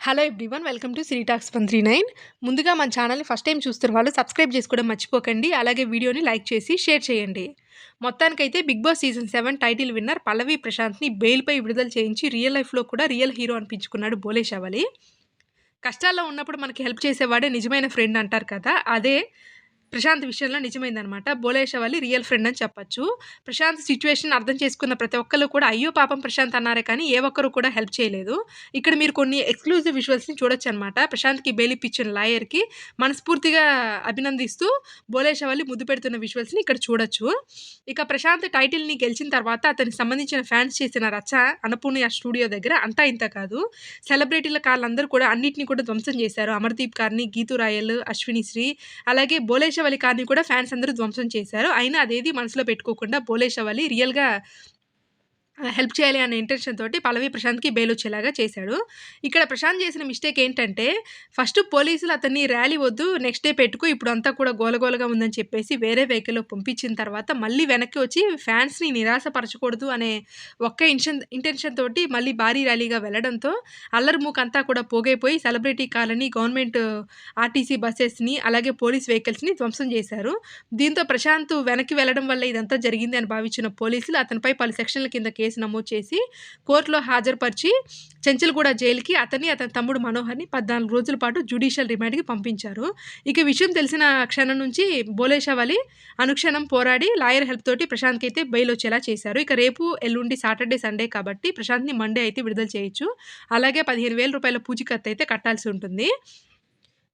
Hello everyone welcome to Sri talks one three nine. ముందుగా మన ఛానల్ని ఫస్ట్ టైం చూస్తున్న వాళ్ళు సబ్స్క్రైబ్ చేసుకోవడం మర్చిపోకండి. అలాగే వీడియోని లైక్ చేసి షేర్ చేయండి. మొత్తానికైతే Bigg Boss season seven title winner Pallavi ప్రశాంత్ని బెయిల్పై విడుదల చేయించి రియల్ లైఫ్లో కూడా రియల్ హీరో అనిపించుకున్నాడు బోలే షవలి కష్టాల్లో ఉన్నప్పుడు మనకి హెల్ప్ చేసేవాడే నిజమైన ఫ్రెండ్ అంటారు కదా అదే ప్రశాంత్ విషయంలో నిజమైందనమాట. బోలేశవల్లి రియల్ ఫ్రెండ్ అని చెప్పొచ్చు. ప్రశాంత్ సిచ్యువేషన్ అర్థం చేసుకున్న ప్రతి ఒక్కరు కూడా అయ్యో పాపం ప్రశాంత్ అన్నారే కానీ ఏ ఒక్కరు కూడా హెల్ప్ చేయలేదు. ఇక్కడ మీరు కొన్ని ఎక్స్క్లూజివ్ విజువల్స్ని చూడొచ్చు అనమాట ప్రశాంత్కి బెయిల్ లాయర్కి మనస్ఫూర్తిగా అభినందిస్తూ బోలేశవల్లి ముద్దు పెడుతున్న విజువల్స్ని ఇక్కడ చూడొచ్చు. ఇక ప్రశాంత్ టైటిల్ని గెలిచిన తర్వాత అతనికి సంబంధించిన ఫ్యాన్స్ చేసిన రచ్చ అన్నపూర్ణ స్టూడియో దగ్గర అంతా ఇంత కాదు. సెలబ్రిటీల కాళ్ళందరూ కూడా అన్నింటినీ కూడా ధ్వంసం చేశారు. అమర్దీప్ కార్ని గీతు రాయల్ అశ్విని శ్రీ అలాగే బోలేష్ కార్ని కూడా ఫ్యాన్స్ అందరూ ధ్వంసం చేశారు. అయినా అదేది మనసులో పెట్టుకోకుండా బోలేశవలి రియల్గా హెల్ప్ చేయాలి అనే ఇంటెన్షన్ తోటి పల్లవి ప్రశాంత్కి బెయిల్ వచ్చేలాగా చేశాడు. ఇక్కడ ప్రశాంత్ చేసిన మిస్టేక్ ఏంటంటే ఫస్ట్ పోలీసులు అతన్ని ర్యాలీ వద్దు నెక్స్ట్ డే పెట్టుకో ఇప్పుడు అంతా కూడా గోలగోలగా ఉందని చెప్పేసి వేరే వెహికల్లో పంపించిన తర్వాత మళ్ళీ వెనక్కి వచ్చి ఫ్యాన్స్ని నిరాశపరచకూడదు అనే ఒక్క ఇన్షన్ ఇంటెన్షన్ తోటి మళ్ళీ భారీ ర్యాలీగా వెళ్ళడంతో అల్లరి మూకంతా కూడా పోగైపోయి సెలబ్రిటీ కార్లని గవర్నమెంట్ ఆర్టీసీ బస్సెస్ని అలాగే పోలీస్ వెహికల్స్ని ధ్వంసం చేశారు. దీంతో ప్రశాంత్ వెనక్కి వెళ్ళడం వల్ల ఇదంతా జరిగింది అని భావించిన పోలీసులు అతనిపై పలు సెక్షన్ల కింద కేసు నమోదు చేసి కోర్టులో హాజరుపరిచి చెంచల్గూడ జైలుకి అతన్ని అతని తమ్ముడు మనోహర్ని పద్నాలుగు రోజుల పాటు జ్యుడిషియల్ రిమాండ్కి పంపించారు. ఇక విషయం తెలిసిన క్షణం నుంచి బోలేషావలి అనుక్షణం పోరాడి లాయర్ హెల్ప్ తోటి ప్రశాంత్కి అయితే బెయిల్ వచ్చేలా చేశారు. ఇక రేపు ఎల్లుండి సాటర్డే సండే కాబట్టి ప్రశాంత్ని మండే అయితే విడుదల చేయొచ్చు. అలాగే పదిహేను వేల రూపాయల పూచికత్తు అయితే కట్టాల్సి ఉంటుంది.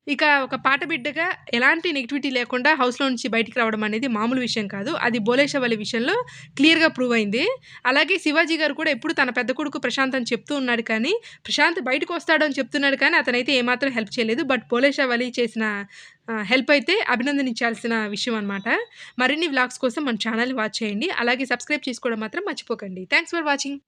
ఇక ఒక పాట బిడ్డగా ఎలాంటి నెగిటివిటీ లేకుండా హౌస్లో నుంచి బయటికి రావడం అనేది మామూలు విషయం కాదు. అది బోలేశవల్లి విషయంలో క్లియర్గా ప్రూవ్ అయింది. అలాగే శివాజీ గారు కూడా ఎప్పుడు తన పెద్ద కొడుకు ప్రశాంత్ అని చెప్తూ ఉన్నాడు కానీ ప్రశాంత్ బయటకు వస్తాడు అని చెప్తున్నాడు కానీ అతనైతే ఏమాత్రం హెల్ప్ చేయలేదు. బట్ బోలేశవల్లి చేసిన హెల్ప్ అయితే అభినందించాల్సిన విషయం అనమాట మరిన్ని వ్లాగ్స్ కోసం మన ఛానల్ వాచ్ చేయండి. అలాగే సబ్స్క్రైబ్ చేసుకోవడం మాత్రం మర్చిపోకండి. Thanks for watching